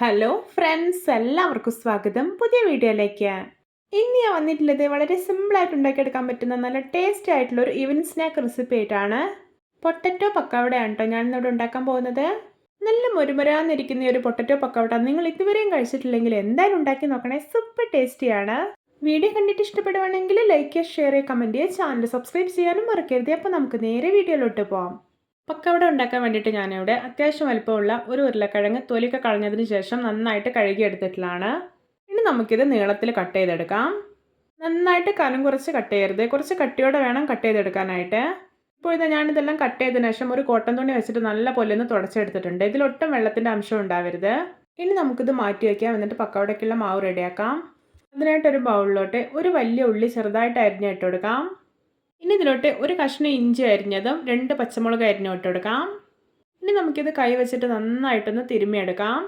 Hello friends എല്ലാവർക്കും സ്വാഗതം. പുതിയ വീഡിയോയിലേക്ക്. ഇന്ന് ഞാൻ വന്നിട്ടുള്ളത് വളരെ സിമ്പിളായിട്ട് ഉണ്ടാക്കിയെടുക്കാൻ പറ്റുന്ന നല്ല ടേസ്റ്റി ആയിട്ടുള്ള ഒരു ഈവനിങ് സ്നാക്ക് റെസിപ്പി ആയിട്ടാണ്. പൊട്ടറ്റോ പക്കവടയാണ് കേട്ടോ ഞാൻ ഇന്നിവിടെ ഉണ്ടാക്കാൻ പോകുന്നത്. നല്ല മുരുമുരാന്നിരിക്കുന്ന ഒരു പൊട്ടറ്റോ പക്കവട നിങ്ങൾ ഇതുവരെയും കഴിച്ചിട്ടില്ലെങ്കിൽ എന്തായാലും ഉണ്ടാക്കി നോക്കണേ. സൂപ്പർ ടേസ്റ്റിയാണ്. വീഡിയോ കണ്ടിട്ട് ഇഷ്ടപ്പെടുവാണെങ്കിൽ ലൈക്ക് ഷെയർ ചെയ്യുക കമന്റ് ചെയ്യുക. ചാനൽ സബ്സ്ക്രൈബ് ചെയ്യാനും മറക്കരുത്. അപ്പോൾ നമുക്ക് നേരെ വീഡിയോയിലോട്ട് പോകാം പക്കവട ഉണ്ടാക്കാൻ വേണ്ടിയിട്ട് ഞാനിവിടെ അത്യാവശ്യം വലുപ്പമുള്ള ഒരു ഉരുളക്കിഴങ്ങ് തൊലിയൊക്കെ കളഞ്ഞതിന് ശേഷം നന്നായിട്ട് കഴുകിയെടുത്തിട്ടുള്ളതാണ് ഇനി നമുക്കിത് നീളത്തിൽ കട്ട് ചെയ്തെടുക്കാം. നന്നായിട്ട് കനം കുറച്ച് കട്ട് ചെയ്യരുത്. കുറച്ച് കട്ടിയോടെ വേണം കട്ട് ചെയ്തെടുക്കാനായിട്ട്. ഇപ്പോൾ ഇത് ഞാനിതെല്ലാം കട്ട് ചെയ്തതിന് ശേഷം ഒരു കോട്ടൺ തുണി വെച്ചിട്ട് നല്ല പോലെ ഒന്ന് തുടച്ചെടുത്തിട്ടുണ്ട്. ഇതിലൊട്ടും വെള്ളത്തിന്റെ അംശം ഉണ്ടാവരുത്. ഇനി നമുക്കിത് മാറ്റി വയ്ക്കാം. എന്നിട്ട് പക്കവടയ്ക്കുള്ള മാവ് റെഡിയാക്കാം. അതിനായിട്ടൊരു ബൗളിലോട്ട് ഒരു വലിയ ഉള്ളി ചെറുതായിട്ട് അരിഞ്ഞിട്ട് കൊടുക്കാം. ഇനി ഇതിലോട്ട് ഒരു കഷ്ണം ഇഞ്ചി അരിഞ്ഞതും രണ്ട് പച്ചമുളക് അരിഞ്ഞും ഇട്ട് കൊടുക്കാം. ഇനി നമുക്കിത് കൈ വെച്ചിട്ട് നന്നായിട്ടൊന്ന് തിരുമ്മിയെടുക്കാം.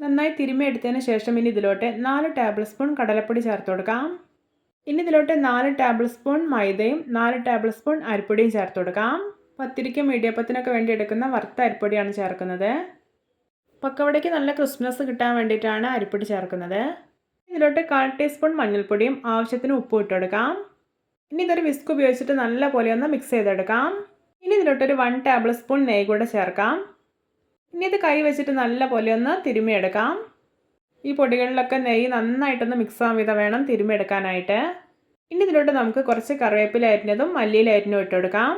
നന്നായി തിരുമ്മിയെടുത്തതിന് ശേഷം ഇനി ഇതിലോട്ട് നാല് ടേബിൾ സ്പൂൺ കടലപ്പൊടി ചേർത്ത് കൊടുക്കാം. ഇനി ഇതിലോട്ട് നാല് ടേബിൾ സ്പൂൺ മൈദയും നാല് ടേബിൾ സ്പൂൺ അരിപ്പൊടിയും ചേർത്ത് കൊടുക്കാം. പത്തിരിക്കും ഇടിയപ്പത്തിനൊക്കെ വേണ്ടി എടുക്കുന്ന വറുത്ത അരിപ്പൊടിയാണ് ചേർക്കുന്നത്. പക്കവടയ്ക്ക് നല്ല ക്രിസ്മസ് കിട്ടാൻ വേണ്ടിയിട്ടാണ് അരിപ്പൊടി ചേർക്കുന്നത്. ഇതിലോട്ട് കാൽ ടീസ്പൂൺ മഞ്ഞൾപ്പൊടിയും ആവശ്യത്തിന് ഉപ്പും ഇട്ടെടുക്കാം ഇനി ഇതൊരു വിസ്ക് ഉപയോഗിച്ചിട്ട് നല്ല പോലെ ഒന്ന് മിക്സ് ചെയ്തെടുക്കാം. ഇനി ഇതിലോട്ടൊരു വൺ ടേബിൾ സ്പൂൺ നെയ്യ് കൂടെ ചേർക്കാം. ഇനി ഇത് കൈ വെച്ചിട്ട് നല്ല പോലെ ഒന്ന് തിരുമിയെടുക്കാം ഈ പൊടികളിലൊക്കെ നെയ്യ് നന്നായിട്ടൊന്ന് മിക്സ് ആവാൻ വിധം വേണം തിരുമിയെടുക്കാനായിട്ട് ഇനി ഇതിലോട്ട് നമുക്ക് കുറച്ച് കറിവേപ്പില അരിഞ്ഞതും മല്ലിയില അരിഞ്ഞും ഇട്ടെടുക്കാം.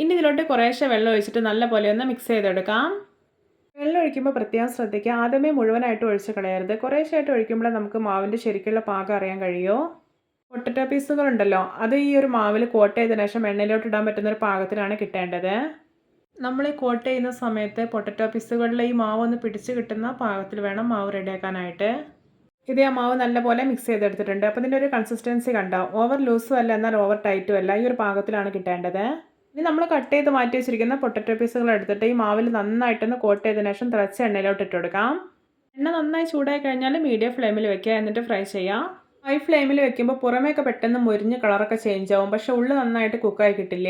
ഇനി ഇതിലോട്ട് കുറേശ്ശെ വെള്ളം ഒഴിച്ചിട്ട് നല്ല പോലെ ഒന്ന് മിക്സ് ചെയ്തെടുക്കാം. വെള്ളം ഒഴിക്കുമ്പോൾ പ്രത്യേകം ശ്രദ്ധിക്കുക. ആദ്യമേ മുഴുവനായിട്ട് ഒഴിച്ച് കളയരുത്. കുറേശ്ശായിട്ട് ഒഴിക്കുമ്പോൾ നമുക്ക് മാവിന്റെ ശരിക്കുള്ള പാകം അറിയാൻ കഴിയുമോ പൊട്ടറ്റോ പീസുകളുണ്ടല്ലോ. അത് ഈ ഒരു മാവിൽ കോട്ട് ചെയ്തതിനു ശേഷം എണ്ണയിലോട്ട് ഇടാൻ പറ്റുന്ന ഒരു പാകത്തിലാണ് കിട്ടേണ്ടത്. നമ്മൾ ഈ കോട്ട് ചെയ്യുന്ന സമയത്ത് പൊട്ടറ്റോ പീസുകളിലെ ഈ മാവ് ഒന്ന് പിടിച്ച് കിട്ടുന്ന പാകത്തിൽ വേണം മാവ് റെഡിയാക്കാനായിട്ട്. ഇത് ആ മാവ് നല്ലപോലെ മിക്സ് ചെയ്തെടുത്തിട്ടുണ്ട്. അപ്പോൾ ഇതിന്റെ ഒരു കൺസിസ്റ്റൻസി കണ്ടോ? ഓവർ ലൂസും അല്ല എന്നാൽ ഓവർ ടൈറ്റും അല്ല. ഈ ഒരു പാകത്തിലാണ് കിട്ടേണ്ടത്. ഇനി നമ്മൾ കട്ട് ചെയ്ത് മാറ്റി വെച്ചിരിക്കുന്ന പൊട്ടറ്റോ പീസുകൾ എടുത്തിട്ട് ഈ മാവിൽ നന്നായിട്ടൊന്ന് കോട്ട് ചെയ്തതിനു ശേഷം തിളച്ച എണ്ണയിലോട്ട് ഇട്ട് കൊടുക്കാം. എണ്ണ നന്നായി ചൂടായി കഴിഞ്ഞാൽ മീഡിയം ഫ്ലെയിമിൽ വെക്കുക. എന്നിട്ട് ഫ്രൈ ചെയ്യാം. ഹൈ ഫ്ലെയിമിൽ വെക്കുമ്പോൾ പുറമേയൊക്കെ പെട്ടെന്ന് മുരിഞ്ഞ് കളറൊക്കെ ചേഞ്ച് ആവും. പക്ഷേ ഉള്ളിൽ നന്നായിട്ട് കുക്കായി കിട്ടില്ല.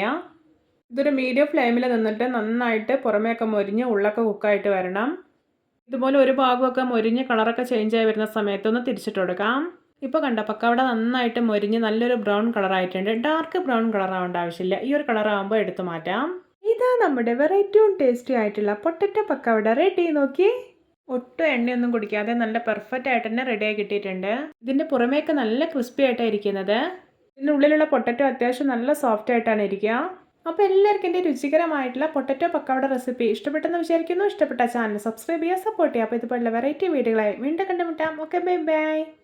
ഇതൊരു മീഡിയം ഫ്ലെയിമിൽ നിന്നിട്ട് നന്നായിട്ട് പുറമേയൊക്കെ മുരിഞ്ഞ് ഉള്ളൊക്കെ കുക്കായിട്ട് വരണം. ഇതുപോലെ ഒരു ഭാഗമൊക്കെ മുരിഞ്ഞ് കളറൊക്കെ ചേഞ്ച് ആയി വരുന്ന സമയത്തൊന്ന് തിരിച്ചിട്ട് കൊടുക്കാം. ഇപ്പോൾ കണ്ട പക്കവട നന്നായിട്ട് മുരിഞ്ഞ് നല്ലൊരു ബ്രൗൺ കളറായിട്ടുണ്ട് ഡാർക്ക് ബ്രൗൺ കളർ ആവേണ്ട ആവശ്യമില്ല. ഈ ഒരു കളറാകുമ്പോൾ എടുത്തു മാറ്റാം. ഇതാ നമ്മുടെ വെറൈറ്റിയും ടേസ്റ്റി ആയിട്ടുള്ള പൊട്ടറ്റോ പക്കവട. റെഡി നോക്കി ഒട്ടും എണ്ണയൊന്നും കുടിക്കാതെ നല്ല പെർഫെക്റ്റ് ആയിട്ട് തന്നെ റെഡിയായി കിട്ടിയിട്ടുണ്ട്. ഇതിന്റെ പുറമേക്ക് നല്ല ക്രിസ്പി ആയിട്ടാണ് ഇരിക്കുന്നത്. ഇതിന്റെ ഉള്ളിലുള്ള പൊട്ടറ്റോ അത്യാവശ്യം നല്ല സോഫ്റ്റ് ആയിട്ടാണ് ഇരിക്കുക. അപ്പോൾ എല്ലാവർക്കും എന്റെ രുചികരമായിട്ടുള്ള പൊട്ടറ്റോ പക്കവട റെസിപ്പി ഇഷ്ടപ്പെട്ടെന്ന് വിചാരിക്കുന്നു. ഇഷ്ടപ്പെട്ട ചാനൽ സബ്സ്ക്രൈബ് ചെയ്യുക സപ്പോർട്ട് ചെയ്യുക. അപ്പോൾ ഇതുപോലുള്ള വെറൈറ്റി വീഡിയോകളായി വീണ്ടും കണ്ടുമുട്ടാം. Okay bye bye